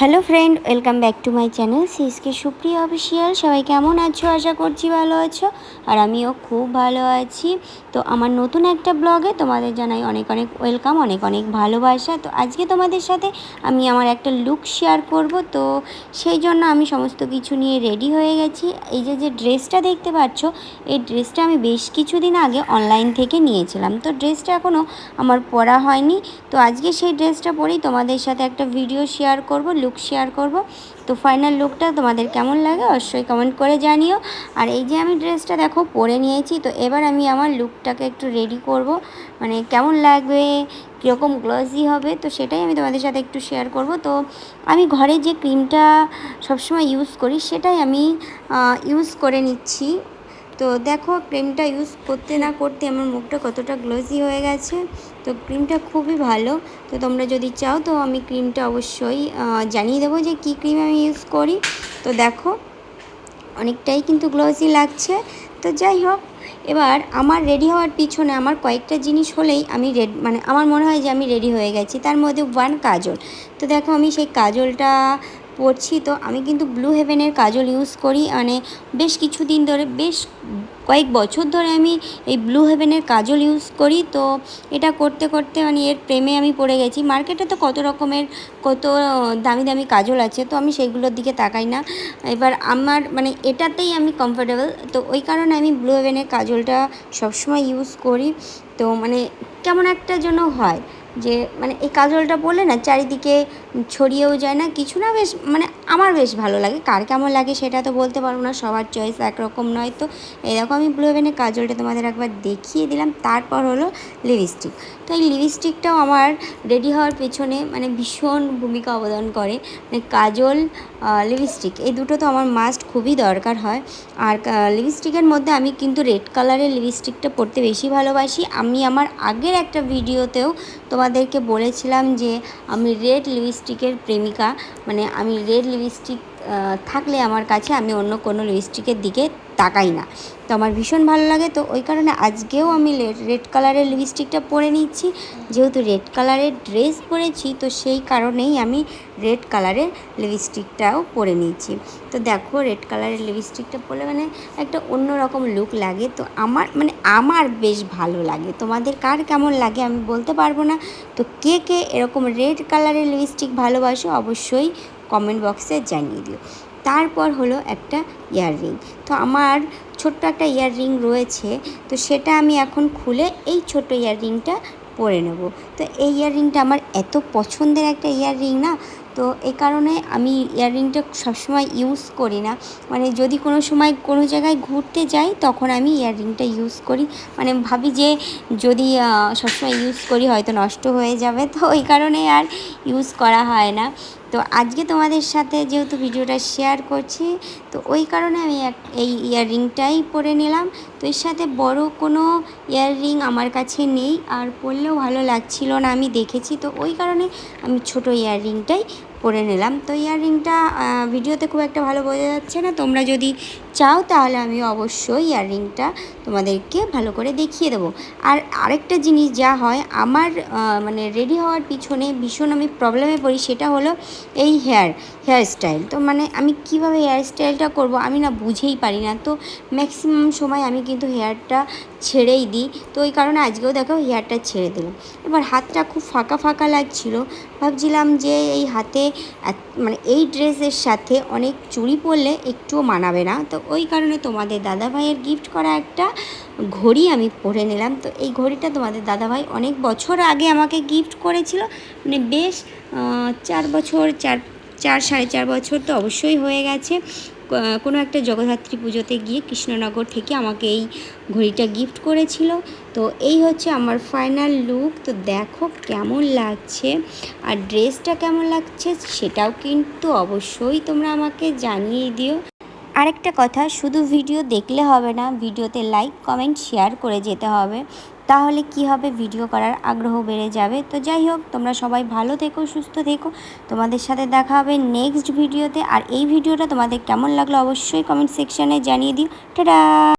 Hello friend welcome back to my channel CSK Supriya official সবাই কেমন আছো? আশা করছি ভালো আছো আর আমিও খুব ভালো আছি। তো আমার নতুন একটা ব্লগে তোমাদের জানাই অনেক অনেক ওয়েলকাম অনেক অনেক ভালোবাসা। তো আজকে তোমাদের সাথে আমি আমার একটা লুক শেয়ার করব। তো সেই জন্য আমি সমস্ত কিছু নিয়ে রেডি হয়ে গেছি। এই যে যে ড্রেসটা দেখতে পাচ্ছ, এই ড্রেসটা আমি বেশ কিছুদিন আগে অনলাইন থেকে নিয়েছিলাম। তো ড্রেসটা এখনও আমার পরা হয়নি। তো আজকে সেই ড্রেসটা পরেই তোমাদের সাথে একটা ভিডিও শেয়ার করব। লুক শেয়ার করব। তো ফাইনাল লুকটা তোমাদের কেমন লাগে অবশ্যই কমেন্ট করে জানিও। আর এই যে আমি ড্রেসটা দেখো পরে নিয়েছি, তো এবার আমি আমার লুকটাকে একটু রেডি করব। মানে কেমন লাগবে, কীরকম গ্লসি হবে, তো সেটাই আমি তোমাদের সাথে একটু শেয়ার করব। তো আমি ঘরে যে ক্রিমটা সবসময় ইউজ করি, সেটাই আমি ইউজ করে নিচ্ছি। তো দেখো ক্রিমটা ইউজ করতে না করতে আমার মুখটা কতটা গ্লোজি হয়ে গেছে। তো ক্রিমটা খুবই ভালো। তো তোমরা যদি চাও তো আমি ক্রিমটা অবশ্যই জানিয়ে দেবো যে কী ক্রিম আমি ইউজ করি। তো দেখো, অনেকটাই কিন্তু গ্লোজি লাগছে। তো যাই হোক, এবার আমার রেডি হওয়ার পিছনে আমার কয়েকটা জিনিস হলেই আমি রেড মানে আমার মনে হয় যে আমি রেডি হয়ে গেছি। তার মধ্যে ওয়ান কাজল। তো দেখো, আমি সেই কাজলটা পরছি তো আমি কিন্তু ব্লু হেভেনের কাজল ইউজ করি। মানে বেশ কিছুদিন ধরে, বেশ কয়েক বছর ধরে আমি এই ব্লু হেভেনের কাজল ইউজ করি। তো এটা করতে করতে মানে এর প্রেমে আমি পড়ে গেছি। মার্কেটে তো কত রকমের, কত দামি দামি কাজল আছে, তো আমি সেইগুলোর দিকে তাকাই না। এবার আমার মানে এটাতেই আমি কমফোর্টেবল তো ওই কারণে আমি ব্লু হেভেনের কাজলটা সবসময় ইউজ করি। তো মানে কেমন একটা যেন হয় যে মানে এই কাজলটা পরলে না, চারিদিকে ছড়িয়েও যায় না, কিছু না, বেশ মানে আমার বেশ ভালো লাগে। কার কেমন লাগে সেটা তো বলতে পারব না, সবার চয়েস একরকম নয় তো। এরকম আমি ব্লু হেভেনের কাজলটা তোমাদের একবার দেখিয়ে দিলাম, তারপর হলো লিপস্টিক তো এই লিপস্টিকটাও আমার রেডি হওয়ার পেছনে মানে ভীষণ ভূমিকা অবদান করে। মানে কাজল লিপস্টিক এই দুটো তো আমার মাস্ট খুবই দরকার হয়। আর লিপস্টিকের মধ্যে আমি কিন্তু রেড কালারের লিপস্টিকটা পরতে বেশি ভালোবাসি। আমি আমার আগের একটা ভিডিওতেও তোমাদেরকে বলেছিলাম যে, আমি রেড লিপস্টিকের প্রেমিকা মানে আমি রেড লিপস্টিক থাকলে আমার কাছে আমি অন্য কোনো লিপস্টিকের দিকে তাকাই না। তো আমার ভীষণ ভালো লাগে, তো ওই কারণে আজকেও আমি রেড কালারের লিপস্টিকটা পরে নিচ্ছি। যেহেতু রেড কালারের ড্রেস পরেছি, তো সেই কারণেই আমি রেড কালারের লিপস্টিকটাও পরে নিচ্ছি। তো দেখো রেড কালারের লিপস্টিকটা পরে মানে একটা অন্যরকম লুক লাগে। তো আমার মানে আমার বেশ ভালো লাগে। তোমাদের কার কেমন লাগে আমি বলতে পারব না। তো কে কে এরকম রেড কালারের লিপস্টিক ভালোবাসো অবশ্যই কমেন্ট বক্সে জানিয়ে দিও। তারপর হলো একটা ইয়াররিং তো আমার ছোট্ট একটা ইয়াররিং রয়েছে, তো সেটা আমি এখন খুলে এই ছোট ইয়াররিংটা পরে নেব। তো এই ইয়াররিংটা আমার এত পছন্দের একটা ইয়াররিং না, তো এই কারণে আমি ইয়াররিংটা সবসময় ইউজ করি না। মানে যদি কোনো সময় কোনো জায়গায় ঘুরতে যাই, তখন আমি ইয়াররিংটা ইউজ করি। মানে ভাবি যে যদি সবসময় ইউজ করি, হয়তো নষ্ট হয়ে যাবে। তো ওই কারণে আর ইউজ করা হয় না। তো আজকে তোমাদের সাথে যেহেতু ভিডিওটা শেয়ার করছি, তো ওই কারণে আমি এই ইয়াররিংটাই পরে নিলাম। তো এর সাথে বড় কোনো ইয়াররিং আমার কাছে নেই, আর পরলেও ভালো লাগছিল না, আমি দেখেছি। তো ওই কারণে আমি ছোট ইয়াররিংটাই পরে নিলাম। তো ইয়াররিংটা ভিডিওতে খুব একটা ভালো বোঝা যাচ্ছে না। তোমরা যদি চাও তাহলে আমি অবশ্যই ইয়াররিংটা তোমাদেরকে ভালো করে দেখিয়ে দেবো। আর আরেকটা জিনিস যা হয়, আমার মানে রেডি হওয়ার পিছনে ভীষণ আমি প্রবলেমে পড়ি, সেটা হলো এই হেয়ার হেয়ার স্টাইল তো মানে আমি কীভাবে হেয়ার স্টাইলটা করব আমি না বুঝেই পারি না। তো ম্যাক্সিমাম সময় আমি কিন্তু হেয়ারটা ছেড়েই দিই। তো ওই কারণে আজকেও দেখো হেয়ারটা ছেড়ে দিলাম। এবার হাতটা খুব ফাঁকা ফাঁকা লাগছিল। ভাবছিলাম যে এই হাতে মানে এই ড্রেসের সাথে অনেক চুড়ি পরলে একটুও মানাবে না। তো ওই কারণে তোমাদের দাদাভাইয়ের গিফট করা একটা ঘড়ি আমি পরে নিলাম। তো এই ঘড়িটা তোমাদের দাদাভাই অনেক বছর আগে আমাকে গিফট করেছিল। মানে বেশ চার বছর, চার চার, সাড়ে চার বছর তো অবশ্যই হয়ে গেছে। কোনো একটা জগদ্ধাত্রী পুজোতে গিয়ে কৃষ্ণনগর থেকে আমাকে এই ঘড়িটা গিফট করেছিল। তো এই হচ্ছে আমার ফাইনাল লুক তো দেখো কেমন লাগছে আর ড্রেসটা কেমন লাগছে সেটাও কিন্তু অবশ্যই তোমরা আমাকে জানিয়ে দিও। আরেকটা কথা, শুধু ভিডিও দেখলে হবে না ভিডিওতে লাইক কমেন্ট শেয়ার করে যেতে হবে। তাহলে কি হবে? ভিডিও করার আগ্রহ বেড়ে যাবে। তো যাই হোক, তোমরা সবাই ভালো থেকো, সুস্থ থেকো। তোমাদের সাথে দেখা হবে নেক্সট ভিডিওতে আর এই ভিডিওটা তোমাদের কেমন লাগল অবশ্যই কমেন্ট সেকশানে জানিয়ে দিও। টাটা